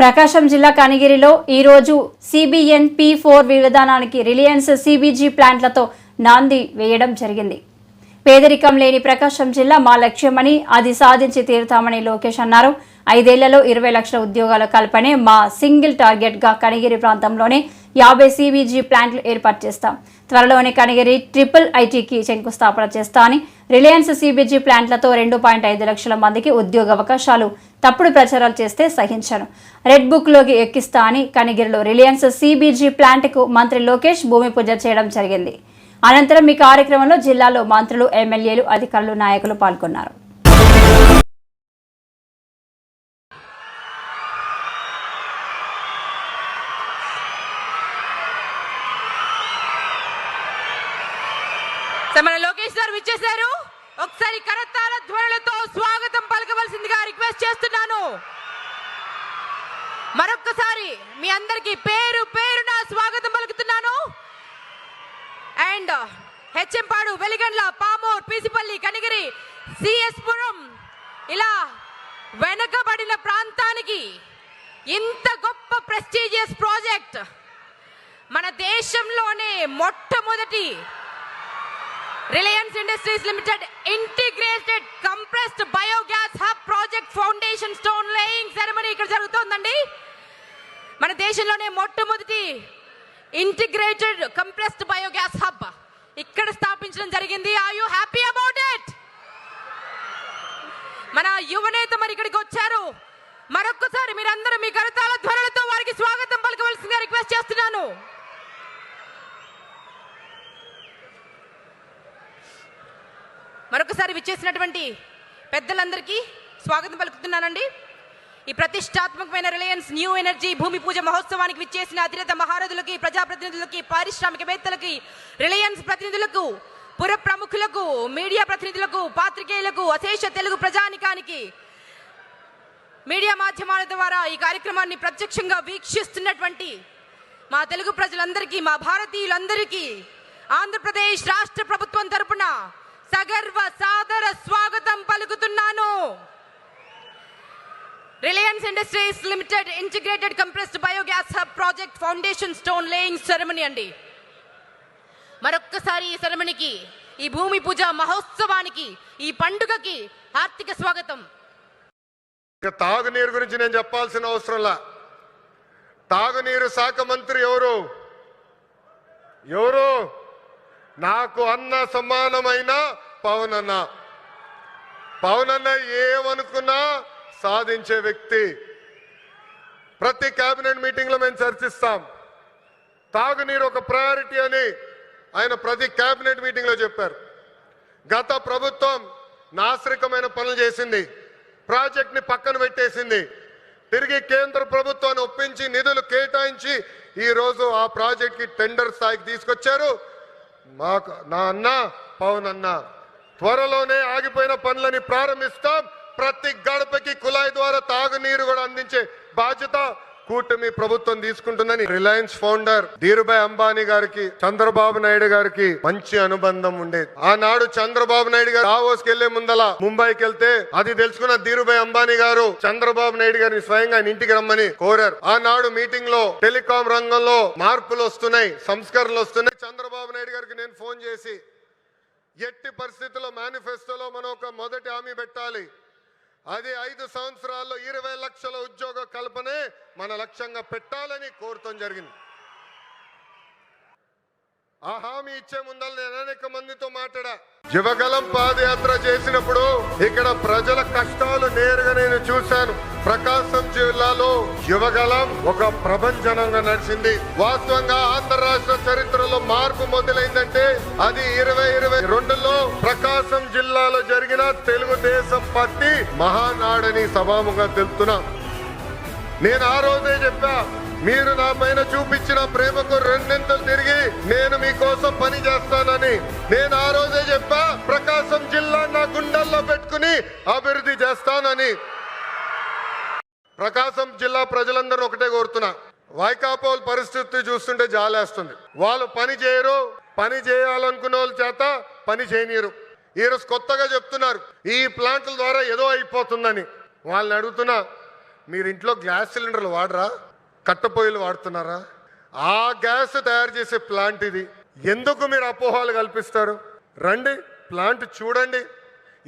ప్రకాశం జిల్లా కనిగిరిలో ఈరోజు సిబిఎన్ పి ఫోర్ విధానానికి రిలయన్స్ సిబిజీ ప్లాంట్లతో నాంది వేయడం జరిగింది. పేదరికం లేని ప్రకాశం జిల్లా మా లక్ష్యమని అది సాధించి తీరుతామని లోకేష్ అన్నారు. ఐదేళ్ళలో ఇరవై లక్షల ఉద్యోగాల కల్పనే మా సింగిల్ టార్గెట్గా కనిగిరి ప్రాంతంలోనే యాభై సిబిజీ ప్లాంట్లు ఏర్పాటు చేస్తాం. త్వరలోనే కనిగిరి ట్రిపుల్ ఐటీకి శంకుస్థాపన చేస్తా అని రిలయన్స్ సిబిజీ ప్లాంట్లతో రెండు పాయింట్ ఐదు లక్షల మందికి ఉద్యోగ అవకాశాలు తప్పుడు ప్రచారాలు చేస్తే సహించను. రెడ్ బుక్లోకి ఎక్కిస్తా అని కనిగిరిలో రిలయన్స్ సిబిజీ ప్లాంట్కు మంత్రి లోకేష్ భూమి పూజ చేయడం జరిగింది. అనంతరం ఈ కార్యక్రమంలో జిల్లాలో మంత్రులు ఎమ్మెల్యేలు అధికారులు నాయకులు పాల్గొన్నారు. మన లోకేష్ గారు విచ్చేశారు. ఒకసారి కరతాళ ధ్వనులతో స్వాగతం పలకవలసిందిగా రిక్వెస్ట్ చేస్తున్నాను. మరొక్కసారి మీ అందరికి పేరు పేరున స్వాగతం పలుకుతున్నాను. అండ్ హెచ్ఎంపాడు వెలిగండ్ల పామూర్ పీసిపల్లి కనిగిరి సిఎస్పురం ఇలా వెనకబడిన ప్రాంతానికి ఇంత గొప్ప ప్రెస్టీజియస్ ప్రాజెక్ట్ మన దేశంలోనే మొట్టమొదటి Reliance Industries Limited integrated compressed biogas hub project foundation stone laying ceremony ఇక్కడ జరుగుతోందండి. మన దేశంలోనే మొట్టమొదటి ఇంటిగ్రేటెడ్ కంప్రెస్డ్ బయోగ్యాస్ హబ్ ఇక్కడ స్థాపించడం జరిగింది. Are you happy about it మన యువనేత మరి ఇక్కడికి వచ్చారు. మరొక్కసారి మీరందరూ మీ కరతాల ధ్వనులతో వారికి స్వాగతం పలకవలసిందిగా రిక్వెస్ట్ చేస్తున్నాను మరొకసారి విచ్చేసినటువంటి పెద్దలందరికీ స్వాగతం పలుకుతున్నానండి. ఈ ప్రతిష్టాత్మకమైన రిలయన్స్ న్యూ ఎనర్జీ భూమి పూజ మహోత్సవానికి విచ్చేసిన అధినేత మహారథులకి ప్రజాప్రతినిధులకి పారిశ్రామికవేత్తలకి రిలయన్స్ ప్రతినిధులకు పుర ప్రముఖులకు మీడియా ప్రతినిధులకు పాత్రికేయులకు అశేష తెలుగు ప్రజానికానికి మీడియా మాధ్యమాల ద్వారా ఈ కార్యక్రమాన్ని ప్రత్యక్షంగా వీక్షిస్తున్నటువంటి మా తెలుగు ప్రజలందరికీ మా భారతీయులందరికీ ఆంధ్రప్రదేశ్ రాష్ట్ర ప్రభుత్వం తరపున సగర్వ సాదర స్వాగతం పలుకుతున్నాను. Reliance Industries Limited integrated compressed biogas hub project foundation stone laying ceremony అండి. మరొక్కసారి ఈ సెరమనీకి ఈ భూమి పూజ మహోత్సవానికి ఈ పండుగకి ఆర్థిక స్వాగతం. ఇక తాగునీరు గురించి నేను చెప్పాల్సిన అవసరంలా తాగునీరు శాఖ మంత్రి ఎవరు? ఎవరు? నాకు అన్న సమానమైన పవన్ అన్న పవన్ అన్న ఏమనుకున్నా సాధించే వ్యక్తి. ప్రతి కేబినెట్ మీటింగ్లో మేము చర్చిస్తాం. తాగునీరు ఒక ప్రయారిటీ అని ఆయన ప్రతి కేబినెట్ మీటింగ్లో చెప్పారు. గత ప్రభుత్వం నాశరికమైన పనులు చేసింది. ప్రాజెక్ట్ని పక్కన పెట్టేసింది. తిరిగి కేంద్ర ప్రభుత్వాన్ని ఒప్పించి నిధులు కేటాయించి ఈరోజు ఆ ప్రాజెక్ట్కి టెండర్ స్థాయికి తీసుకొచ్చారు. మాకు నా అన్న పవన్ అన్న త్వరలోనే ఆగిపోయిన పనులని ప్రారంభిస్తాం. ప్రతి గడపకి కుళాయి ద్వారా తాగునీరు కూడా అందించే బాధ్యత కూటమి ప్రభుత్వం తీసుకుంటుందని రిలయన్స్ ఫౌండర్ ధీరుభాయ్ అంబానీ గారికి చంద్రబాబు నాయుడు గారికి మంచి అనుబంధం ఉండేది. ఆనాడు చంద్రబాబు నాయుడు గారు దావోస్ వెళ్ళే ముందల ముంబైకి వెళ్తే అది తెలుసుకున్న ధీరుభాయ్ అంబానీ గారు చంద్రబాబు నాయుడు గారిని స్వయంగా ఆయన ఇంటికి రమ్మని కోరారు. ఆనాడు మీటింగ్లో టెలికాం రంగంలో మార్పులు వస్తున్నాయి సంస్కరణలు వస్తున్నాయి. చంద్రబాబు నాయుడు గారికి నేను ఫోన్ చేసి ఎట్టి పరిస్థితుల్లో మేనిఫెస్టోలో మనం ఒక మొదటి హామీ పెట్టాలి. అది ఐదు సంవత్సరాల్లో ఇరవై లక్షల ఉద్యోగ కల్పనే మన లక్ష్యంగా పెట్టాలని కోరటం జరిగింది. ఆ హామీ ఇచ్చే ముందర నేను అనేక మందితో మాట్లాడా. యువగలం పాదయాత్ర చేసినప్పుడు ఇక్కడ ప్రజల కష్టాలు నేరుగా నేను చూశాను. ప్రకాశం యువగలం ఒక ప్రపంచనంగా నడిచింది. వాస్తవంగా ఆంధ్ర రాష్ట్ర చరిత్రలో మార్పు మొదలైందంటే అది ఇరవై ఇరవై రెండులో ప్రకాశం జిల్లాలో జరిగిన తెలుగుదేశం పార్టీ మహానాడని సభాముగా తెలుపుతున్నా. నేను ఆ రోజే చెప్పా మీరు నా పైన చూపించిన ప్రేమకు రెండింతలు తిరిగి నేను మీకోసం పని చేస్తానని. నేను ఆ రోజే చెప్పా ప్రకాశం జిల్లా నా గుండెల్లో పెట్టుకుని అభివృద్ధి చేస్తానని. ప్రకాశం జిల్లా ప్రజలందరూ ఒకటే కోరుతున్నా. వైకాపోల్ పరిస్థితి చూస్తుంటే జాలేస్తుంది. వాళ్ళు పని చేయరు పని చేయాలనుకున్న వాళ్ళ చేత పని చేయనీరు ఈరోజు కొత్తగా చెప్తున్నారు ఈ ప్లాంట్ల ద్వారా ఏదో అయిపోతుందని. వాళ్ళని అడుగుతున్నా మీరు ఇంట్లో గ్యాస్ సిలిండర్లు వాడరా? కట్టపొయ్యలు వాడుతున్నారా? ఆ గ్యాస్ తయారు చేసే ప్లాంట్ ఇది. ఎందుకు మీరు అపోహలు కల్పిస్తారు? రండి ప్లాంట్ చూడండి.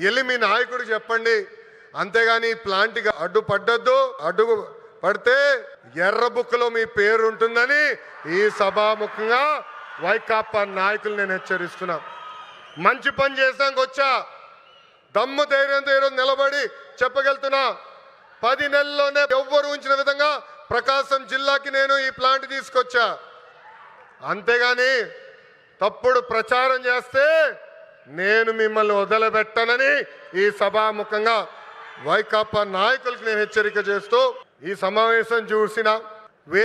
వెళ్ళి మీ నాయకుడు చెప్పండి. అంతేగాని ఈ ప్లాంట్కి అడ్డు పడ్డద్దు అడ్డు పడితే ఎర్ర బుక్లో మీ పేరు ఉంటుందని ఈ సభాముఖంగా వైకాపా నాయకులు నేను హెచ్చరిస్తున్నా. మంచి పని చేసాక వచ్చా. దమ్ము ధైర్యంతో ఈరోజు నిలబడి చెప్పగలుగుతున్నా. పది నెలల్లోనే ఎవ్వరు ఉంచిన విధంగా ప్రకాశం జిల్లాకి నేను ఈ ప్లాంట్ తీసుకొచ్చా. అంతేగాని తప్పుడు ప్రచారం చేస్తే నేను మిమ్మల్ని వదిలిపెట్టనని ఈ సభాముఖంగా వైకాపా నాయకులకు నేను హెచ్చరిక చేస్తూ ఈ సమావేశం చూసిన